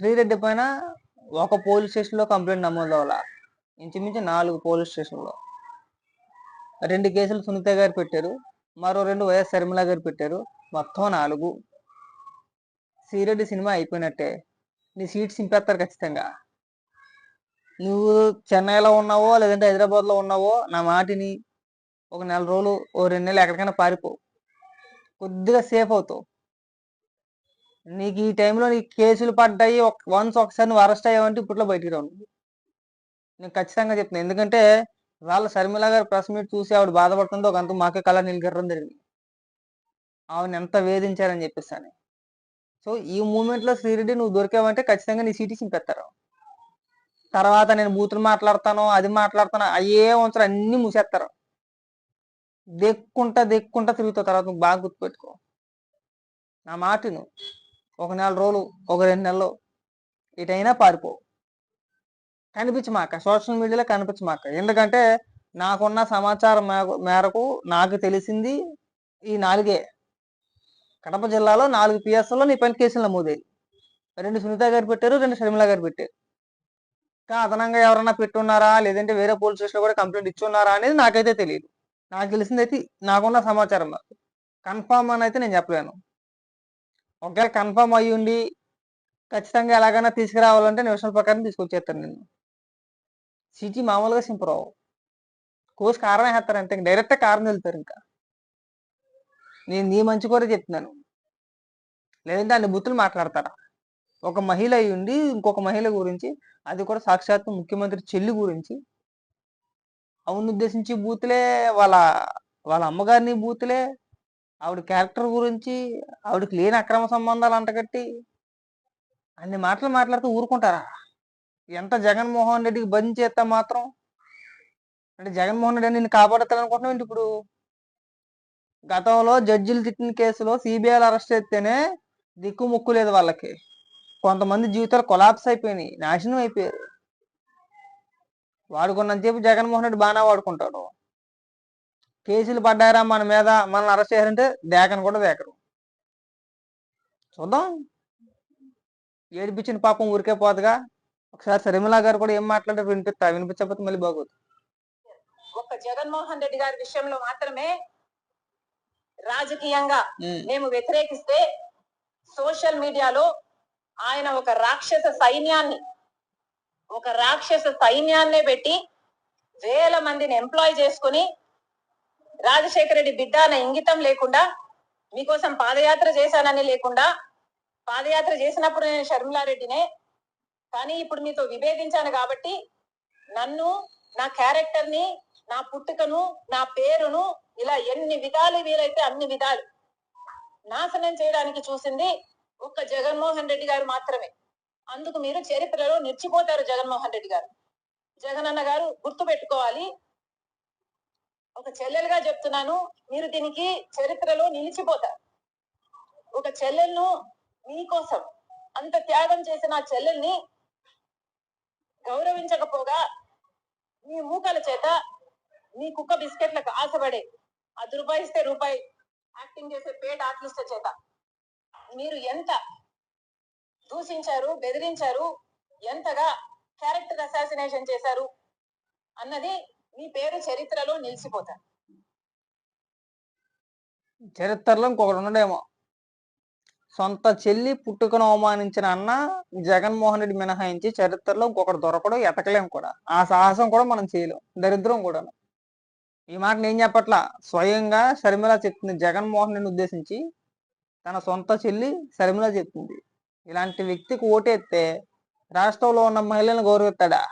శ్రీరెడ్డి పైన ఒక పోలీస్ స్టేషన్లో కంప్లైంట్ నమోదు అవ్వాల? ఇంచుమించు నాలుగు పోలీస్ స్టేషన్లో. రెండు కేసులు సునీత గారు పెట్టారు. మరో రెండు వైఎస్ శర్మిల గారు పెట్టారు. మొత్తం నాలుగు. శ్రీరెడ్డి సినిమా అయిపోయినట్టే. నీ సీట్స్ సింపేస్తారు ఖచ్చితంగా. నువ్వు చెన్నైలో ఉన్నావో లేదంటే హైదరాబాద్లో ఉన్నావో నా మాటిని ఒక నెల రోజులు ఓ రెండు నెలలు ఎక్కడికైనా పారిపో. కొద్దిగా సేఫ్ అవుతావు. నీకు ఈ టైంలో నీకు కేసులు పడ్డాయి వన్స్ ఒకసారి నువ్వు అరెస్ట్ అయ్యావంటే ఇప్పట్లో బయటికి రావు నేను ఖచ్చితంగా చెప్తున్నాను ఎందుకంటే వాళ్ళ శర్మిల గారు ప్రెస్ మీట్ చూసి ఆవిడ బాధపడుతుందో ఒక అంత మాకే కళ నిలగడం జరిగింది. ఆవిడని ఎంత వేధించారని చెప్పేసి సో ఈ మూమెంట్లో శ్రీరెడ్డి నువ్వు దొరికావంటే ఖచ్చితంగా నీ సీటీ చింపేస్తారు తర్వాత నేను బూతులు మాట్లాడతాను అది మాట్లాడతాను అయ్యే ఉంచరు అన్ని మూసేస్తారు. దెక్కుంటా దెక్కుంటా తిరుగుతావు. తర్వాత నువ్వు బాగా గుర్తుపెట్టుకో. నా మాట నువ్వు ఒక నెల రోజులు ఒక రెండు నెలలు ఇటైనా పారిపో. కనిపించమాక సోషల్ మీడియాలో కనిపించమాక ఎందుకంటే నాకున్న సమాచారం మేరకు- మేరకు నాకు తెలిసింది ఈ నాలుగే. కడప జిల్లాలో నాలుగు పిఎస్ఎల్లో నీ పైన కేసులు నమోదయ్యాయి. రెండు సునీత గారు పెట్టారు రెండు షర్మిల గారు పెట్టారు. ఇంకా అదనంగా ఎవరన్నా పెట్టున్నారా? లేదంటే వేరే పోలీస్ స్టేషన్లో కూడా కంప్లైంట్ ఇచ్చున్నారా అనేది నాకైతే తెలియదు నాకు తెలిసింది అయితే నాకున్న సమాచారం నాకు కన్ఫామ్ అని అయితే నేను చెప్పలేను. ఒకవేళ కన్ఫామ్ అయ్యి ఉండి ఖచ్చితంగా ఎలాగైనా తీసుకురావాలంటే నిమిషాల ప్రకారం తీసుకొచ్చేస్తాను నేను. సిటీ మామూలుగా సింపరావు కోసి కారం వేస్తారు అంతే డైరెక్ట్ కారం వెళ్తారు ఇంకా. నేను నీ మంచి కూడా చెప్తున్నాను. లేదంటే అన్ని బుద్ధులు మాట్లాడతారా ఒక మహిళ అయి ఉండి ఇంకొక మహిళ గురించి అది కూడా సాక్షాత్తు ముఖ్యమంత్రి చెల్లి గురించి అవును ఉద్దేశించి బూతులే వాళ్ళ వాళ్ళ అమ్మగారిని బూతులే ఆవిడ క్యారెక్టర్ గురించి ఆవిడకి లేని అక్రమ సంబంధాలు అంటగట్టి అన్ని మాటలు మాట్లాడుతూ ఊరుకుంటారా? ఎంత జగన్మోహన్ రెడ్డికి బంద్ చేస్తా మాత్రం అంటే జగన్మోహన్ రెడ్డి నిన్ను కాపాడతాలనుకుంటున్నావు ఏంటి ఇప్పుడు? గతంలో జడ్జిలు తిట్టిన కేసులో సిబిఐలు అరెస్ట్ చేస్తేనే దిక్కు ముక్కు లేదు వాళ్ళకి. కొంతమంది జీవితాలు కొలాప్స్ అయిపోయినాయి నాశనం అయిపోయారు. వాడుకున్నంతసేపు జగన్మోహన్ రెడ్డి బాగా వాడుకుంటాడు. కేసులు పడ్డారా మన మీద మనల్ని అరెస్ట్ చేయాలంటే దేకను కూడా దేకరు. చూద్దాం. ఏడిపించిన పాపం ఊరికే పోదుగా. ఒకసారి శర్మిలా గారు కూడా ఏం మాట్లాడారు వినిపిస్తా వినిపించకపోతే మళ్ళీ బాగోదు. ఒక్క జగన్మోహన్ రెడ్డి గారి విషయంలో మాత్రమే రాజకీయంగా మేము వ్యతిరేకిస్తే సోషల్ మీడియాలో ఆయన ఒక రాక్షస సైన్యాన్ని ఒక రాక్షస సైన్యాన్నే పెట్టి వేల మందిని ఎంప్లాయ్ చేసుకుని రాజశేఖర రెడ్డి బిడ్డ అన్న ఇంగితం లేకుండా మీకోసం పాదయాత్ర చేశానని లేకుండా పాదయాత్ర చేసినప్పుడు నేను షర్మిలారెడ్డినే కానీ ఇప్పుడు మీతో విభేదించాను కాబట్టి నన్ను నా క్యారెక్టర్ని నా పుట్టుకను నా పేరును ఇలా ఎన్ని విధాలు వీలైతే అన్ని విధాలు నాశనం చేయడానికి చూసింది ఒక్క జగన్మోహన్ రెడ్డి గారు మాత్రమే. అందుకు మీరు చరిత్రలో నిలిచిపోతారు జగన్మోహన్ రెడ్డి గారు. జగనన్న గారు గుర్తు పెట్టుకోవాలి ఒక చెల్లెలుగా చెప్తున్నాను మీరు దీనికి చరిత్రలో నిలిచిపోతారు. ఒక చెల్లెలను మీకోసం అంత త్యాగం చేసిన ఆ చెల్లెల్ని గౌరవించకపోగా మీ మూకల చేత మీ కుక్క బిస్కెట్లకు ఆశపడే అది రూపాయి ఇస్తే రూపాయి యాక్టింగ్ చేసే పేడ్ ఆర్టిస్ట్ల చేత మీరు ఎంత దూషించారు బెదిరించారు ఎంతగా క్యారెక్టర్ అసాసినేషన్ చేశారు అన్నది మీ పేరు చరిత్రలో నిలిచిపోతారు చరిత్రలో ఇంకొకరు ఉండడేమో సొంత చెల్లి పుట్టుకను అవమానించిన అన్న జగన్మోహన్ రెడ్డి మినహాయించి చరిత్రలో ఇంకొకటి దొరకడం ఎతకలేం కూడా. ఆ సాహసం కూడా మనం చేయలేం దరిద్రం కూడా ఈ మాట నేను చెప్పట్లా? స్వయంగా శర్మిల చెప్తుంది జగన్మోహన్ రెడ్డిని ఉద్దేశించి తన సొంత చెల్లి శర్మిల చెప్తుంది ఇలాంటి వ్యక్తికి ఓటేస్తే రాష్ట్రంలో ఉన్న మహిళలను గౌరవిస్తాడా?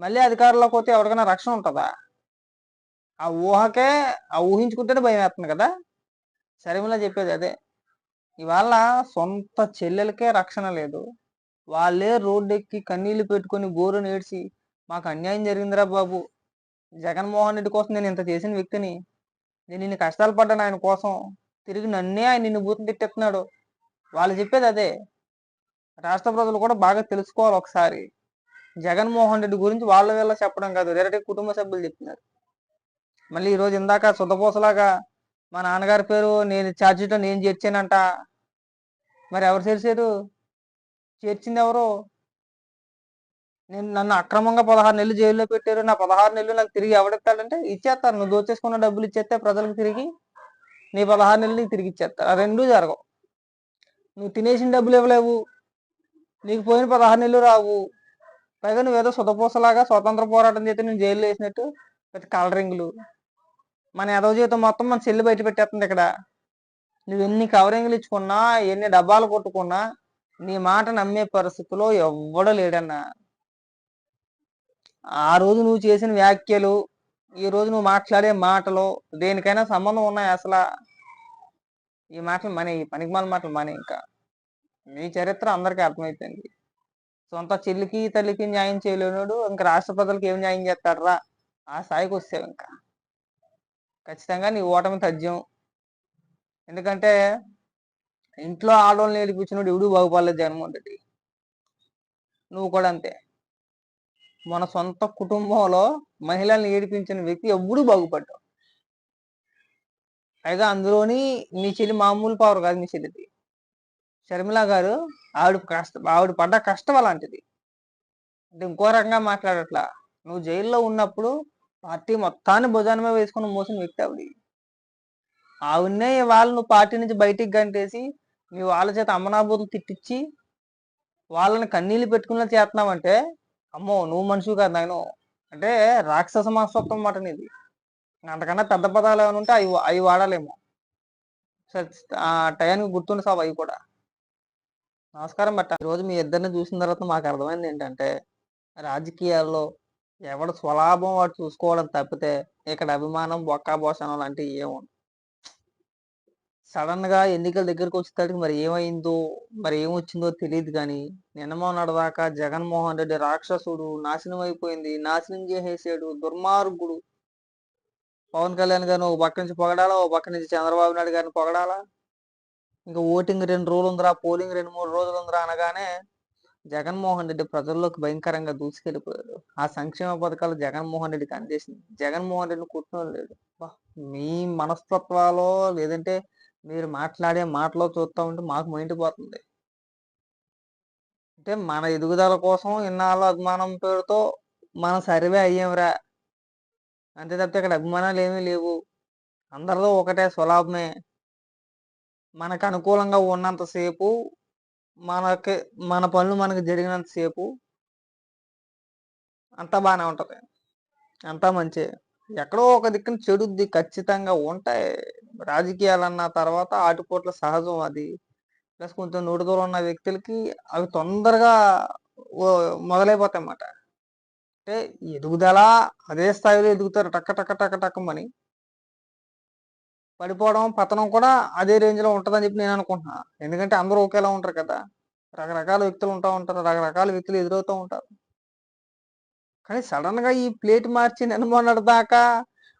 మళ్ళీ అధికారంలోకి పోతే ఎవరికైనా రక్షణ ఉంటుందా? ఆ ఊహకే ఆ ఊహించుకుంటేనే భయం వేస్తుంది కదా? షర్మిల చెప్పేది అదే. ఇవాళ సొంత చెల్లెలకే రక్షణ లేదు. వాళ్ళే రోడ్డెక్కి కన్నీళ్ళు పెట్టుకొని గోరు నేడ్చి మాకు అన్యాయం జరిగిందిరా బాబు. జగన్మోహన్ రెడ్డి కోసం నేను ఇంత చేసిన వ్యక్తిని నేను ఇన్ని కష్టాలు పడ్డాను ఆయన కోసం. తిరిగి నన్నే ఆయన నిన్ను బూతులు తిట్టేస్తున్నాడు. వాళ్ళు చెప్పేది అదే. రాష్ట్ర ప్రజలు కూడా బాగా తెలుసుకోవాలి ఒకసారి. జగన్మోహన్ రెడ్డి గురించి వాళ్ళ వీళ్ళ చెప్పడం కాదు డైరెక్ట్ కుటుంబ సభ్యులు చెప్తున్నారు మళ్ళీ ఈరోజు ఇందాక సుతపోసలాగా మా నాన్నగారి పేరు నేను ఛార్జీతో నేను చేర్చానంట. మరి ఎవరు చేర్చారు? చేర్చింది ఎవరు? నేను నన్ను అక్రమంగా పదహారు నెలలు జైల్లో పెట్టారు. నా పదహారు నెలలు నాకు తిరిగి ఎవడెత్తాడంటే ఇచ్చేస్తారు. నువ్వు దోచేసుకున్న డబ్బులు ఇచ్చేస్తే ప్రజలకు తిరిగి నీ పదహారు నెలలు నీకు తిరిగి ఇచ్చేస్తారు. ఆ రెండూ జరగవు. నువ్వు తినేసిన డబ్బులు ఇవ్వలేవు. నీకు పోయిన పదహారు నెలలు రావు. పైగా నువ్వేదో సుతపూసలాగా స్వతంత్ర పోరాటం చేస్తే నేను జైల్లో వేసినట్టు పెద్ద కలరింగ్లు. మన ఎదవ జీవితం మొత్తం మన చెల్లి బయట పెట్టేస్తుంది ఇక్కడ. నువ్వు ఎన్ని కవరింగ్లు ఇచ్చుకున్నా ఎన్ని డబ్బాలు కొట్టుకున్నా నీ మాట నమ్మే పరిస్థితిలో ఎవ్వడూ లేడన్నా. ఆ రోజు నువ్వు చేసిన వ్యాఖ్యలు ఈ రోజు నువ్వు మాట్లాడే మాటలు దేనికైనా సంబంధం ఉన్నాయి అసలు. ఈ మాటలు మనే ఈ పనికిమాల మాటలు మన ఇంకా. నీ చరిత్ర అందరికీ అర్థమైపోయింది. సొంత చెల్లికి తల్లికి న్యాయం చేయలేనోడు ఇంకా రాష్ట్ర ప్రజలకు ఏం న్యాయం చేస్తాడరా? ఆ స్థాయికి వస్తావు ఇంకా. ఖచ్చితంగా నీ ఓటమి తథ్యం. ఎందుకంటే ఇంట్లో ఆడవాళ్ళని ఏడిపించినోడు ఎవడు బాగుపడలేదు జగన్మోహన్ రెడ్డి. నువ్వు కూడా అంతే. మన సొంత కుటుంబంలో మహిళల్ని ఏడిపించిన వ్యక్తి ఎవ్వడూ బాగుపడ్డావు పైగా అందులోని మీ చెల్లి మామూలు పవర్ కాదు మీ చెల్లిది. షర్మిల గారు ఆవిడ కష్ట ఆవిడ పడ్డ కష్టం అలాంటిది. అంటే ఇంకో రకంగా మాట్లాడట్లా. నువ్వు జైల్లో ఉన్నప్పుడు పార్టీ మొత్తాన్ని భుజానమే వేసుకుని మోసిన వ్యక్తి ఆవిడ. ఆవిడనే వాళ్ళు నువ్వు పార్టీ నుంచి బయటికి గంటేసి మీ వాళ్ళ చేత అమ్మనాబూతులు తిట్టించి వాళ్ళని కన్నీళ్ళు పెట్టుకునేలా చేస్తున్నావంటే అమ్మో నువ్వు మనిషి కాదు నాయను. అంటే రాక్షస మనస్తత్వం మాట నీది. అంతకన్నా పెద్ద పదాలు ఏమైనా ఉంటే అవి అవి వాడాలేమో. సరే ఆ టయానికి గుర్తుండి సాబ్ అవి కూడా. నమస్కారం బట్ట. ఈరోజు మీ ఇద్దరిని చూసిన తర్వాత మాకు అర్థమైంది ఏంటంటే రాజకీయాల్లో ఎవడు స్వలాభం వాడు చూసుకోవడం తప్పితే ఇక్కడ అభిమానం బొక్కా బోసనం లాంటివి ఏమో సడన్గా ఎన్నికల దగ్గరకు వచ్చేసరికి మరి ఏమైందో మరి ఏమొచ్చిందో తెలియదు కానీ నిన్న దాకా జగన్మోహన్ రెడ్డి రాక్షసుడు నాశనం అయిపోయింది. నాశనం చేసేసాడు దుర్మార్గుడు. పవన్ కళ్యాణ్ గారిని ఒక పక్క నుంచి పొగడాలా ఒక పక్క నుంచి చంద్రబాబు నాయుడు గారిని పొగడాలా? ఇంకా ఓటింగ్ రెండు రోజులు ఉందిరా పోలింగ్ రెండు మూడు రోజులు ఉందిరా అనగానే జగన్మోహన్ రెడ్డి ప్రజల్లోకి భయంకరంగా దూసుకెళ్ళిపోయాడు. ఆ సంక్షేమ పథకాలు జగన్మోహన్ రెడ్డికి అందేసింది జగన్మోహన్ రెడ్డిని కుట్టిన లేడు. మీ మనస్తత్వాలో లేదంటే మీరు మాట్లాడే మాటలో చూస్తా ఉంటే మాకు మైండిపోతుంది. అంటే మన ఎదుగుదల కోసం ఇన్నాళ్ళు అభిమానం పేరుతో మనం సర్వే అయ్యాంరా. అంతే తప్పితే ఇక్కడ అభిమానాలు ఏమీ లేవు. అందరిలో ఒకటే స్వలాభమే. మనకు అనుకూలంగా ఉన్నంతసేపు మనకి మన పనులు మనకు జరిగినంతసేపు అంతా బాగానే ఉంటుంది. అంతా మంచి. ఎక్కడో ఒక దిక్కున చెడుద్ది ఖచ్చితంగా ఉంటాయి. రాజకీయాలు అన్న తర్వాత ఆటుపోట్ల సహజం అది. ప్లస్ కొంచెం నోటి దూరం ఉన్న వ్యక్తులకి అవి తొందరగా మొదలైపోతాయి అన్నమాట అంటే ఎదుగుదల అదే స్థాయిలో ఎదుగుతారు. టక్క టక్క టక్క టక్కమని పడిపోవడం పతనం కూడా అదే రేంజ్లో ఉంటుందని చెప్పి నేను అనుకుంటున్నా. ఎందుకంటే అందరూ ఒకేలా ఉంటారు కదా. రకరకాల వ్యక్తులు ఉంటా ఉంటారు. రకరకాల వ్యక్తులు ఎదురవుతూ ఉంటారు. కానీ సడన్గా ఈ ప్లేట్ మార్చి నిన్నమొన్నటి దాకా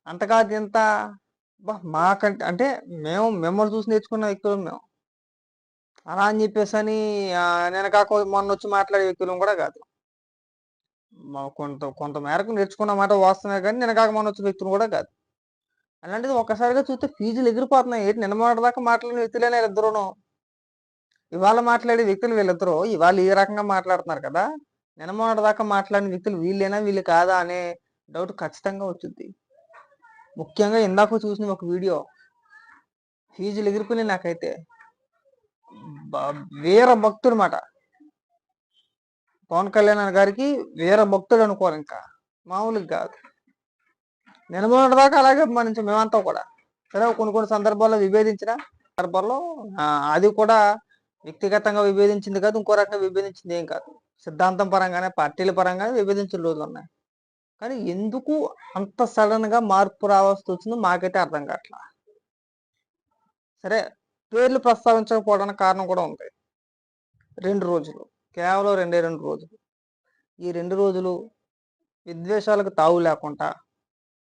అంతకాదు ఇంత మాకంటే అంటే మేము మిమ్మల్ని చూసి నేర్చుకున్న వ్యక్తులు మేము. అలా అని చెప్పేసి అని నేను కాక మొన్న వచ్చి మాట్లాడే వ్యక్తులం కూడా కాదు. కొంత కొంత మేరకు నేర్చుకున్న మాట వాస్తవమే కానీ నేను కాక మొన్న వచ్చిన వ్యక్తులు కూడా కాదు. అలాంటిది ఒక్కసారిగా చూస్తే ఫీజులు ఎగిరిపోతున్నాయి. ఏంటి నిన్న మొన్నటి దాకా మాట్లాడిన వ్యక్తులేనే ఇద్దరును ఇవాళ మాట్లాడే వ్యక్తులు వీళ్ళిద్దరూ ఇవాళ ఈ రకంగా మాట్లాడుతున్నారు కదా? నిన్న దాకా మాట్లాడిన వ్యక్తులు వీళ్ళేనా వీళ్ళు కాదా అనే డౌట్ ఖచ్చితంగా వచ్చింది. ముఖ్యంగా ఇందాక చూసిన ఒక వీడియో. ఫీజులు ఎగిరిపోయినాయి నాకైతే. వీర భక్తుడు మాట. పవన్ కళ్యాణ్ గారికి వీర భక్తుడు అనుకోరు ఇంకా. మామూలుగా కాదు. నిన్న దాకా అలాగే మనించి మేమంతా కూడా. సరే కొన్ని కొన్ని సందర్భాల్లో విభేదించిన సందర్భాల్లో అది కూడా వ్యక్తిగతంగా విభేదించింది కాదు ఇంకో రకంగా విభేదించింది ఏం కాదు. సిద్ధాంతం పరంగానే పార్టీల పరంగానే విభేదించిన రోజులు ఉన్నాయి. కానీ ఎందుకు అంత సడన్గా మార్పు రావాల్సి వచ్చిందో మాకైతే అర్థం కావట్లా. సరే పేర్లు ప్రస్తావించకపోవడానికి కారణం కూడా ఉంది. రెండు రోజులు కేవలం రెండే రెండు రోజులు. ఈ రెండు రోజులు విద్వేషాలకు తావు లేకుండా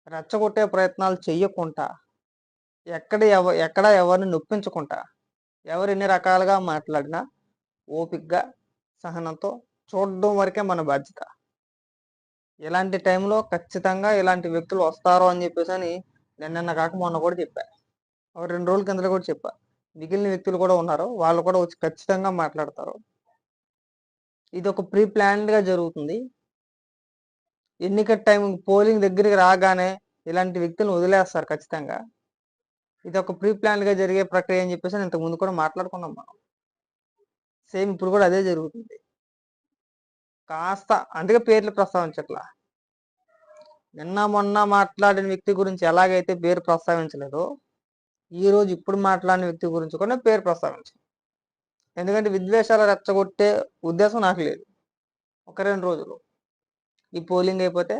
రెచ్చగొట్టే ప్రయత్నాలు చెయ్యకుండా ఎక్కడ ఎవ ఎక్కడ ఎవరిని నొప్పించకుండా ఎవరు ఎన్ని రకాలుగా మాట్లాడినా ఓపిగ్గా సహనంతో చూడడం వరకే మన బాధ్యత. ఇలాంటి టైంలో ఖచ్చితంగా ఇలాంటి వ్యక్తులు వస్తారు అని చెప్పేసి అని నిన్న కాక మొన్న కూడా చెప్పా. ఒక రెండు రోజుల కింద కూడా చెప్పా. మిగిలిన వ్యక్తులు కూడా ఉన్నారు. వాళ్ళు కూడా వచ్చి ఖచ్చితంగా మాట్లాడతారు. ఇది ఒక ప్రీ ప్లాన్డ్గా జరుగుతుంది. ఎన్నిక టైం పోలింగ్ దగ్గరికి రాగానే ఇలాంటి వ్యక్తులను వదిలేస్తారు ఖచ్చితంగా. ఇది ఒక ప్రీ ప్లాన్డ్గా జరిగే ప్రక్రియ అని చెప్పేసి ఇంతకు ముందు కూడా మాట్లాడుకున్నాం మనం. సేమ్ ఇప్పుడు కూడా అదే జరుగుతుంది. కాస్త అందుకే పేర్లు ప్రస్తావించట్లా. నిన్న మొన్న మాట్లాడిన వ్యక్తి గురించి ఎలాగైతే పేరు ప్రస్తావించలేదో ఈ రోజు ఇప్పుడు మాట్లాడిన వ్యక్తి గురించి కూడా పేరు ప్రస్తావించాలి ఎందుకంటే విద్వేషాలు రెచ్చగొట్టే ఉద్దేశం నాకు లేదు. ఒక రెండు రోజులు. ఈ పోలింగ్ అయిపోతే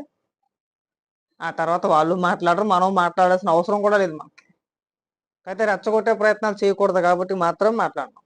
ఆ తర్వాత వాళ్ళు మాట్లాడరు మనం మాట్లాడాల్సిన అవసరం కూడా లేదు మనకి. అయితే రెచ్చగొట్టే ప్రయత్నాలు చేయకూడదు కాబట్టి మాత్రం మాట్లాడడం